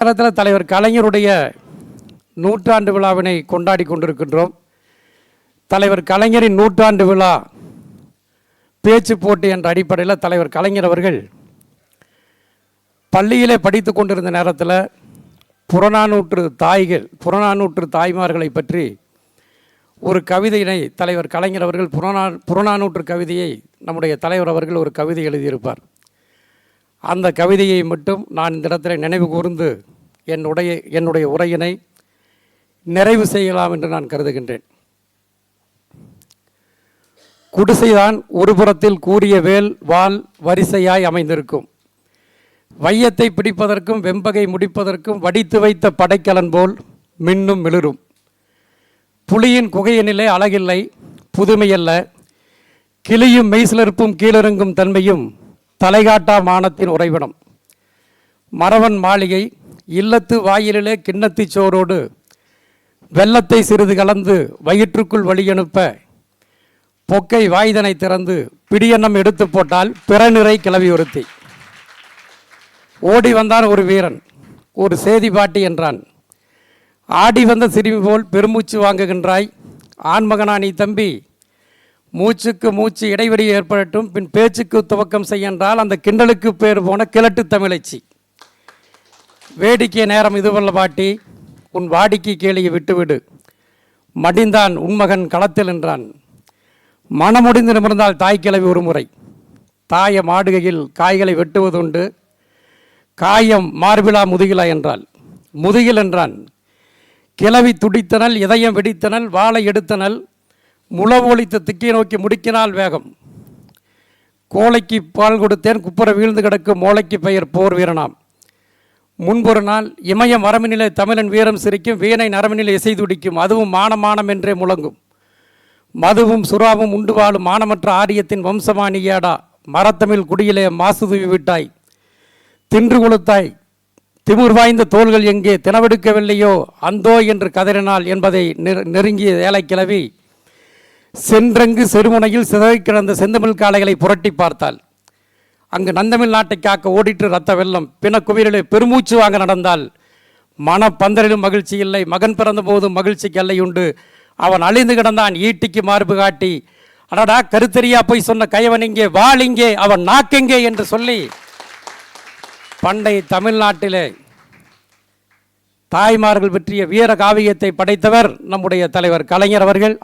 நேரத்தில் தலைவர் கலைஞருடைய நூற்றாண்டு விழாவினை கொண்டாடி கொண்டிருக்கின்றோம். தலைவர் கலைஞரின் நூற்றாண்டு விழா பேச்சு போட்டி என்ற அடிப்படையில் தலைவர் கலைஞர் அவர்கள் பள்ளியிலே படித்து கொண்டிருந்த நேரத்தில் புறநானூற்று தாய்கள் புறநானூற்று தாய்மார்களை பற்றி ஒரு கவிதையினை தலைவர் கலைஞர் அவர்கள் புறநா புறநானூற்று கவிதையை நம்முடைய தலைவர் அவர்கள் ஒரு கவிதை எழுதியிருப்பார். அந்த கவிதையை மட்டும் நான் இந்த இடத்துல நினைவு கூர்ந்து என்னுடைய என்னுடைய உரையினை நிறைவு செய்யலாம் என்று நான் கருதுகின்றேன். குடிசைதான் ஒருபுறத்தில் கூறிய வேல் வால் வரிசையாய் அமைந்திருக்கும். வையத்தை பிடிப்பதற்கும் வெம்பகை முடிப்பதற்கும் வடித்து வைத்த படைக்கலன் போல் மின்னும் மிளிரும். புலியின் குகையினிலே அழகில்லை புதுமையல்ல. கிளியும் மெய்சிலிருப்பும் கீழிறங்கும் தன்மையும் தலைகாட்டா மானத்தின் உறைவிடம். மறவன் மாளிகை இல்லத்து வாயிலிலே கிண்ணத்து சோரோடு வெள்ளத்தை சிறிது கலந்து வயிற்றுக்குள் வழியனுப்ப பொக்கை வாய்தனை திறந்து பிடியன்னம் எடுத்து போட்டால் பிறநிறை கிளவி ஒருத்தி. ஓடி வந்தான் ஒரு வீரன் ஒரு சேதி பாட்டி என்றான். ஆடி வந்த சிறுமி போல் பெருமூச்சு வாங்குகின்றாய். ஆண்மகனா நீ தம்பி மூச்சுக்கு மூச்சு இடைவெளி ஏற்படட்டும் பின் பேச்சுக்கு துவக்கம் செய்யென்றால் அந்த கிண்டலுக்கு பேர் போன கிழட்டு தமிழச்சி. வேடிக்கை நேரம் இதுவல்ல பாட்டி. உன் வாடிக்கை கேளியை விட்டுவிடு. மடிந்தான் உன்மகன் களத்தில் என்றான் மனமுடிந்து நிமிர்ந்தால் தாய் கிளவி ஒரு முறை. தாய மாடுகையில் காய்களை வெட்டுவதுண்டு. காயம் மார்பிலா முதுகிலா என்றால் முதுகில் என்றான் கிளவி துடித்தனல் இதயம் வெடித்தனல் வாளை எடுத்தனல் முளவொழித்த திக்கை நோக்கி முடிக்கினால் வேகம். கோழைக்கு பால் கொடுத்தேன் குப்புற வீழ்ந்து கிடக்கும் மோளைக்கு பெயர் போர் வீரனாம் முன்பொரு நாள் இமய மரபினிலே தமிழன் வீரம் சிரிக்கும் வீணை நரம்பினிலே இசை துடிக்கும் அதுவும் மானமானம் என்றே முழங்கும். மதுவும் சுறாவும் உண்டு வாழும் மானமற்ற ஆரியத்தின் வம்சமானியாடா மரத்தமிழ் குடியிலே மாசுதூவி விட்டாய். தின்று கொளுத்தாய் திமிர் வாய்ந்த தோள்கள் எங்கே தினவெடுக்கவில்லையோ அந்தோ என்று கதறினாள் என்பதை நெரு- நெருங்கிய ஏழைக்கிழவி சென்றங்கு செருமுனையில் சிதறி கிடந்த செந்தமிழ் காளைகளை புரட்டி பார்த்தாள். அங்கு நந்தமிழ் நாட்டை காக்க ஓடிட்டு ரத்த வெள்ளம். பிண குவிரலே பெருமூச்சு வாங்க நடந்தால் மனப்பந்தரிலும் மகிழ்ச்சி இல்லை. மகன் பிறந்த போதும் மகிழ்ச்சிக்கு எல்லை உண்டு. அவன் அழிந்து கிடந்தான் ஈட்டிக்கு மார்பு காட்டி. அடடா கருத்தெரியா போய் சொன்ன கைவன் இங்கே வாள் இங்கே அவன் நாக்கெங்கே என்று சொல்லி பண்டை தமிழ்நாட்டிலே தாய்மார்கள் பற்றிய வீர காவியத்தை படைத்தவர் நம்முடைய தலைவர் கலைஞர் அவர்கள்.